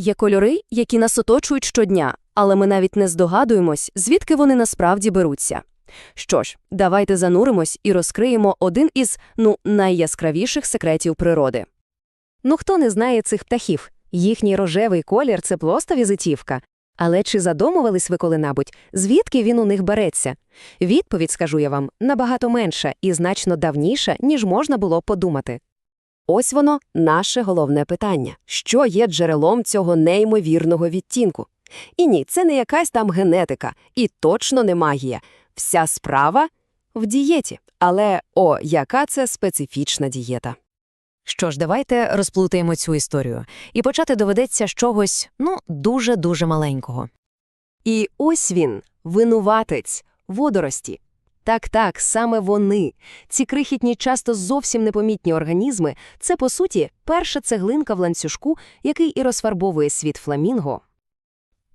є кольори, які нас оточують щодня, але ми навіть не здогадуємось, звідки вони насправді беруться. Що ж, давайте зануримось і розкриємо один із, ну, найяскравіших секретів природи. Ну хто не знає цих птахів? Їхній рожевий колір це просто візитівка. Але чи задумувались ви коли-небудь, звідки він у них береться? Відповідь, скажу я вам, набагато менша і значно давніша, ніж можна було подумати. Ось воно наше головне питання. Що є джерелом цього неймовірного відтінку? І ні, це не якась там генетика, і точно не магія. Вся справа в дієті. Але о, яка це специфічна дієта. Що ж, давайте розплутаємо цю історію. І почати доведеться з чогось, ну, дуже-дуже маленького. І ось він, винуватець, водорості. Так-так, саме вони. Ці крихітні, часто зовсім непомітні організми – це, по суті, перша цеглинка в ланцюжку, який і розфарбовує світ фламінго.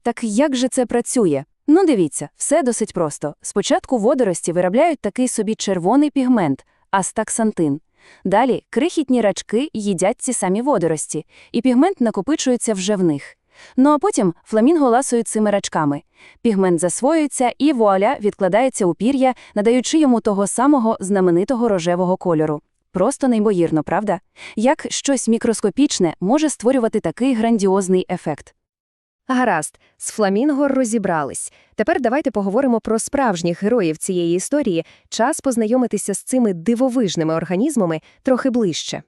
Так як же це працює? Ну дивіться, все досить просто. Спочатку водорості виробляють такий собі червоний пігмент – астаксантин. Далі крихітні рачки їдять ці самі водорості, і пігмент накопичується вже в них. Ну а потім фламінго ласують цими рачками. Пігмент засвоюється і вуаля відкладається у пір'я, надаючи йому того самого знаменитого рожевого кольору. Просто неймовірно, правда? Як щось мікроскопічне може створювати такий грандіозний ефект? Гаразд, з фламінго розібрались. Тепер давайте поговоримо про справжніх героїв цієї історії. Час познайомитися з цими дивовижними організмами трохи ближче.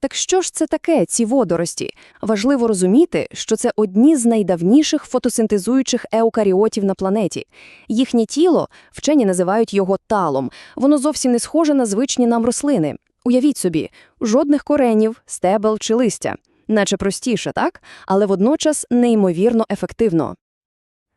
Так що ж це таке, ці водорості? Важливо розуміти, що це одні з найдавніших фотосинтезуючих еукаріотів на планеті. Їхнє тіло, вчені називають його талом, воно зовсім не схоже на звичні нам рослини. Уявіть собі, жодних коренів, стебел чи листя. Наче простіше, так? Але водночас неймовірно ефективно.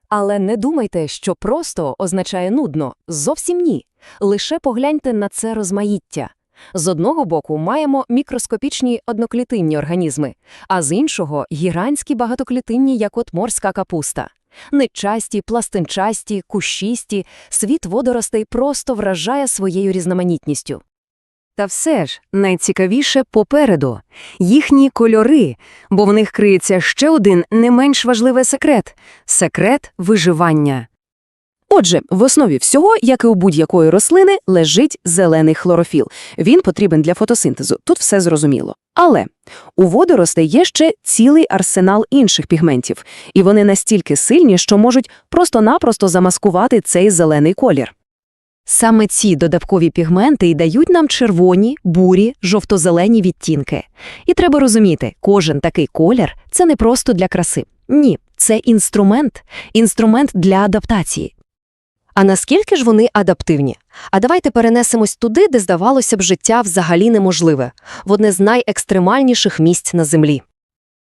Але не думайте, що просто означає нудно. Зовсім ні. Лише погляньте на це розмаїття. З одного боку маємо мікроскопічні одноклітинні організми, а з іншого – гігантські багатоклітинні, як от морська капуста. Нечасті, пластинчасті, кущісті, світ водоростей просто вражає своєю різноманітністю. Та все ж найцікавіше попереду – їхні кольори, бо в них криється ще один не менш важливий секрет – секрет виживання. Отже, в основі всього, як і у будь-якої рослини, лежить зелений хлорофіл. Він потрібен для фотосинтезу, тут все зрозуміло. Але у водоростей є ще цілий арсенал інших пігментів, і вони настільки сильні, що можуть просто-напросто замаскувати цей зелений колір. Саме ці додаткові пігменти й дають нам червоні, бурі, жовто-зелені відтінки. І треба розуміти, кожен такий колір – це не просто для краси. Ні, це інструмент, інструмент для адаптації. А наскільки ж вони адаптивні? А давайте перенесемось туди, де, здавалося б, життя взагалі неможливе, в одне з найекстремальніших місць на Землі.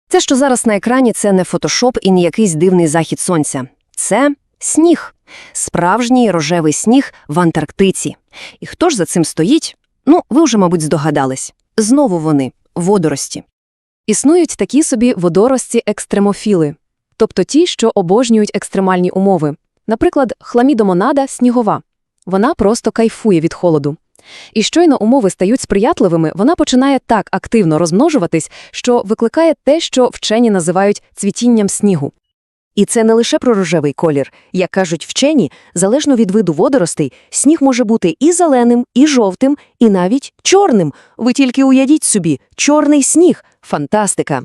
Те, що зараз на екрані, це не фотошоп і не якийсь дивний захід сонця. Це сніг. Справжній рожевий сніг в Антарктиці. І хто ж за цим стоїть? Ну, ви вже, мабуть, здогадались. Знову вони – водорості. Існують такі собі водорості-екстремофіли, тобто ті, що обожнюють екстремальні умови. Наприклад, хламідомонада снігова. Вона просто кайфує від холоду. І щойно умови стають сприятливими, вона починає так активно розмножуватись, що викликає те, що вчені називають цвітінням снігу. І це не лише про рожевий колір. Як кажуть вчені, залежно від виду водоростей, сніг може бути і зеленим, і жовтим, і навіть чорним. Ви тільки уявіть собі, чорний сніг – фантастика!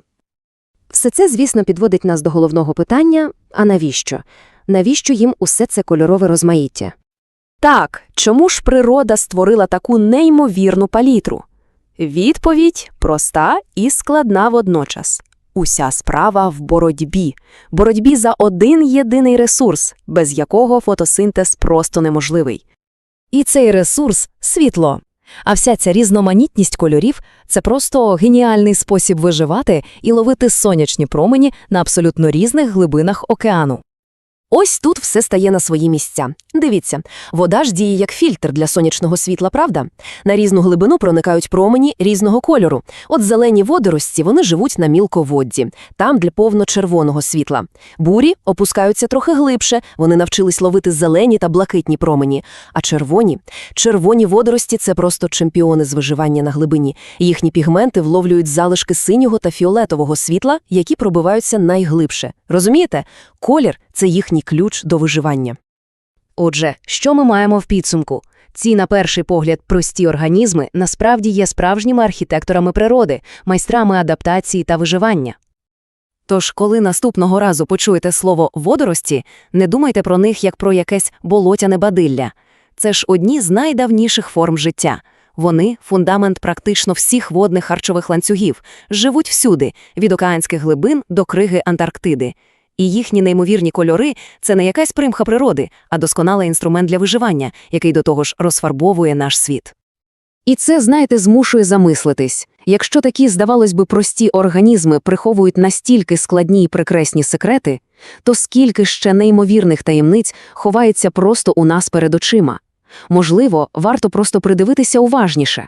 Все це, звісно, підводить нас до головного питання – а навіщо? Навіщо їм усе це кольорове розмаїття? Так, чому ж природа створила таку неймовірну палітру? Відповідь проста і складна водночас. Уся справа в боротьбі. Боротьбі за один єдиний ресурс, без якого фотосинтез просто неможливий. І цей ресурс – світло. А вся ця різноманітність кольорів – це просто геніальний спосіб виживати і ловити сонячні промені на абсолютно різних глибинах океану. Ось тут все стає на свої місця. Дивіться, вода ж діє як фільтр для сонячного світла, правда? На різну глибину проникають промені різного кольору. От зелені водорості вони живуть на мілководді, там для повно-червоного світла. Бурі опускаються трохи глибше, вони навчились ловити зелені та блакитні промені. А червоні? Червоні водорості – це просто чемпіони з виживання на глибині. Їхні пігменти вловлюють залишки синього та фіолетового світла, які пробиваються найглибше. Розумієте? Колір – це їхній ключ до виживання. Отже, що ми маємо в підсумку? Ці, на перший погляд, прості організми насправді є справжніми архітекторами природи, майстрами адаптації та виживання. Тож, коли наступного разу почуєте слово «водорості», не думайте про них як про якесь болотяне бадилля. Це ж одні з найдавніших форм життя. Вони – фундамент практично всіх водних харчових ланцюгів, живуть всюди, від океанських глибин до криги Антарктиди. І їхні неймовірні кольори – це не якась примха природи, а досконалий інструмент для виживання, який до того ж розфарбовує наш світ. І це, знаєте, змушує замислитись. Якщо такі, здавалось би, прості організми приховують настільки складні і прекрасні секрети, то скільки ще неймовірних таємниць ховається просто у нас перед очима. Можливо, варто просто придивитися уважніше.